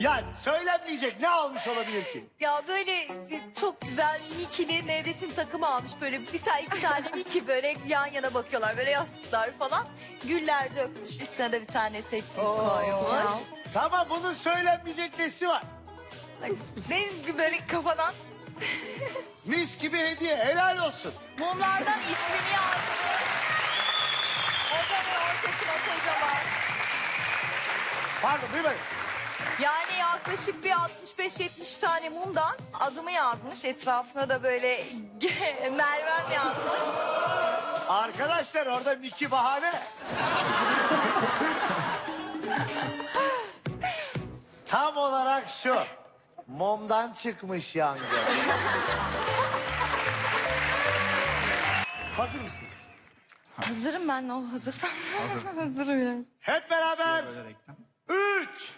Ya söylenmeyecek ne almış olabilir ki? Ya böyle çok güzel Mickey'li nevresim takımı almış. Böyle bir tane iki tane Mickey böyle yan yana bakıyorlar. Böyle yastıklar falan. Güller dökmüş. Üstüne de bir tane tek koymuş. Tamam bunun söylenmeyecek nesi var? Gibi böyle kafadan Mis gibi hediye helal olsun. mumlardan ismini yazmış. Odanın ortasına kocaman. Pardon duymadım. Yani yaklaşık bir 65-70 tane mumdan adımı yazmış. Etrafına da böyle Mervem yazmış. Arkadaşlar orada Miki bahane. Tam olarak şu. Momdan çıkmış yangın. Hazır mısınız? Hazırım ben o hazırsam. Hazırım yani. Hep beraber. Üç.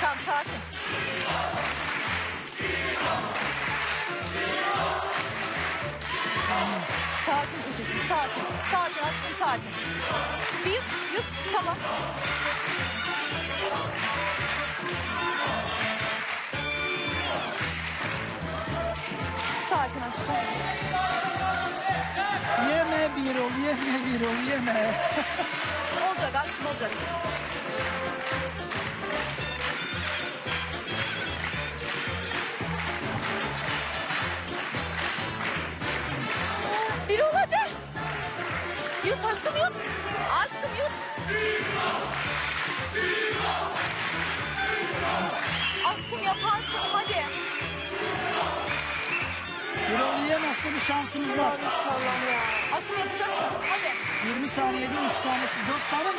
Tamam sakin. Sakin çocuğum, sakin. Sakin aşkım, sakin. Bir yut, yut, tamam. Sakin aşkım. Yeme bir ol, yeme bir ol, yeme. Olacak aşkım, olacak. Yut. Aşkım yaparsın hadi. Bir ol yiyemezse bir şansınız var. İnşallah ya. Aşkım yapacaksın hadi. 20 saniyede 3 tanesi, 4 tane mi?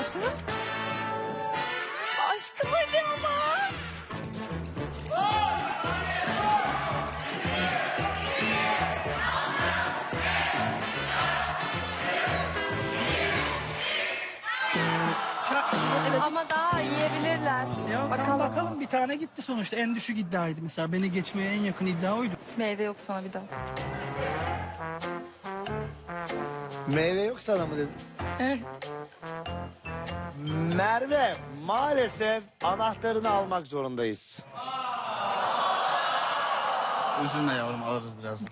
Aşkım yut. Aşkım yiyebilirler. Ya bakalım. bakalım bir tane gitti sonuçta. En düşük iddiaydı mesela. Beni geçmeye en yakın iddia oydu. Meyve yok sana bir daha. Meyve yok sana mı dedim? Merve maalesef anahtarını almak zorundayız. Üzülme yavrum alırız birazdan.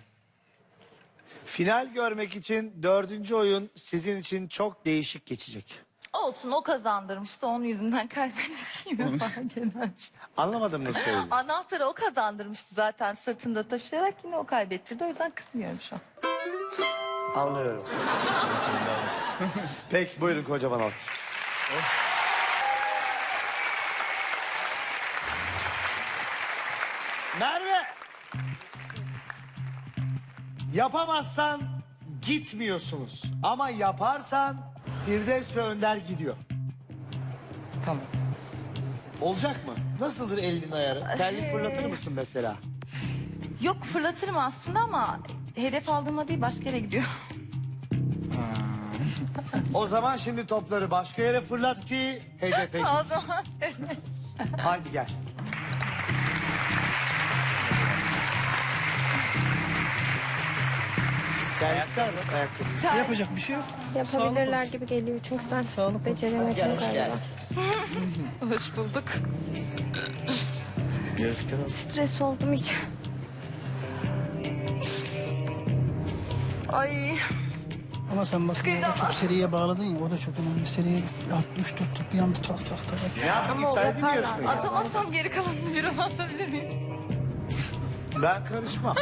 Final görmek için dördüncü oyun sizin için çok değişik geçecek. Olsun o kazandırmıştı onun yüzünden kaybettik yine eder. Anlamadım ne söyledi. Anahtarı o kazandırmıştı zaten sırtında taşıyarak yine o kaybettirdi. O yüzden kızmıyorum şu an. Anlıyorum. Peki buyurun kocaman alkış. Merve. Yapamazsan gitmiyorsunuz. Ama yaparsan Firdevs ve Önder gidiyor. Tamam. Olacak mı? Nasıldır elinin ayarı? Terlik fırlatır mısın mesela? Yok fırlatırım aslında ama hedef aldığımda değil başka yere gidiyor. O zaman şimdi topları başka yere fırlat ki hedefe o gitsin. zaman Haydi gel. Gel ister misin ayakkabı? Yapacak bir şey yok. Yapabilirler gibi geliyor çünkü ben Sağlık beceremedim Gel hoş galiba. geldin. Hoş bulduk. Stres oldum hiç. Ay Ama sen bak çok seriye bağladın ya. O da çok önemli. Seriye 63 tık bir anda tak tak tak. Ne o iptal edeyim mi yaparlar. yarışmayı? atamazsam geri kalanını bir ona atabilir miyim? Ben karışmam.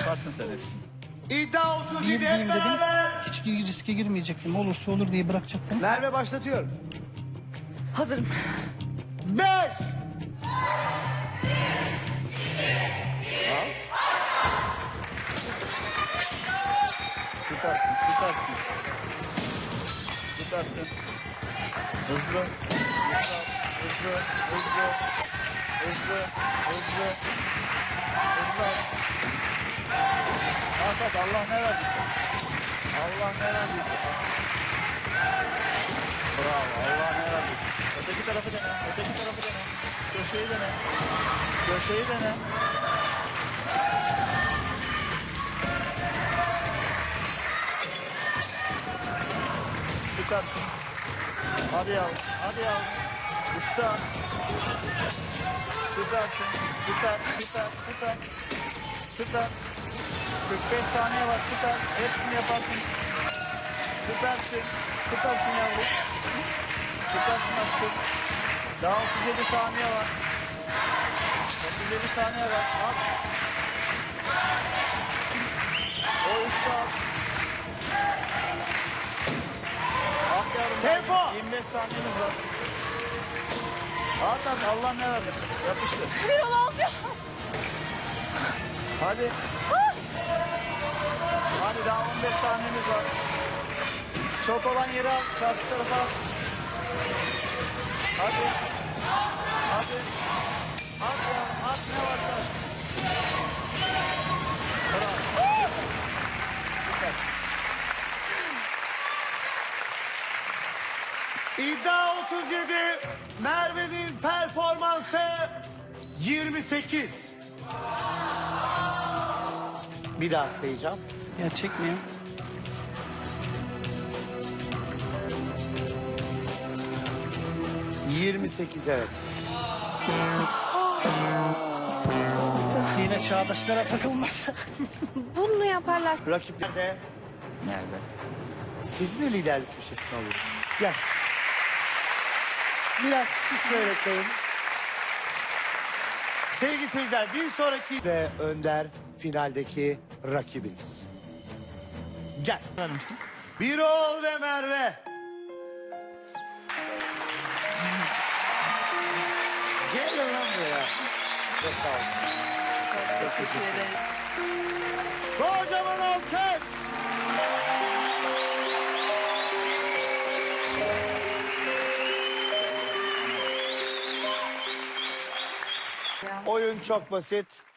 Yaparsın sen hepsini. İddia 37 Bir hep dedim. beraber. Hiç gir- riske girmeyecektim. Olursa olur diye bırakacaktım. Merve başlatıyorum. Hazırım. 5 Süpersin, süpersin. Süpersin. Hızlı. Hızlı, hızlı, hızlı, hızlı, hızlı. Hızlı. At at. Allah ne verdiyse. Allah ne verdiyse. Bravo. Allah ne verdiyse. Öteki tarafı dene. Öteki tarafı dene. Köşeyi dene. Köşeyi dene. Süpersin. Hadi yavrum. Hadi yavrum. Usta. Süpersin. Süper, süper, süper. Süper. 45 saniye var süper. Hepsini yaparsın. Süpersin. Süpersin yavrum. Süpersin aşkım. Daha 37 saniye var. 37 saniye var. At. O üstü at. At yavrum. Tempo. 25 saniyemiz var. At at Allah ne vermesin. Yapıştır. Bir yol olmuyor. Hadi. Hadi daha 15 saniyemiz var. Çok olan yeri al. Karşı tarafa al. Hadi. Hadi. At ya. At ne varsa. Bravo. Süper. İddia 37. Merve'nin performansı 28. Bir daha sayacağım. Ya çekmiyor. Sıfır. 28 evet. Yine çağdaşlara takılmaz. Bunu yaparlar. Rakipler de Nerede? siz de liderlik köşesine alıyorsunuz. Gel. Biraz siz şöyle koyunuz. Sevgili seyirciler bir sonraki ve Önder finaldeki rakibiniz. Gel. Vermiştim. Birol ve Merve. Gelin lan buraya. Çok sağ olun. Teşekkür ederiz. Kocaman alkış. Oyun çok basit.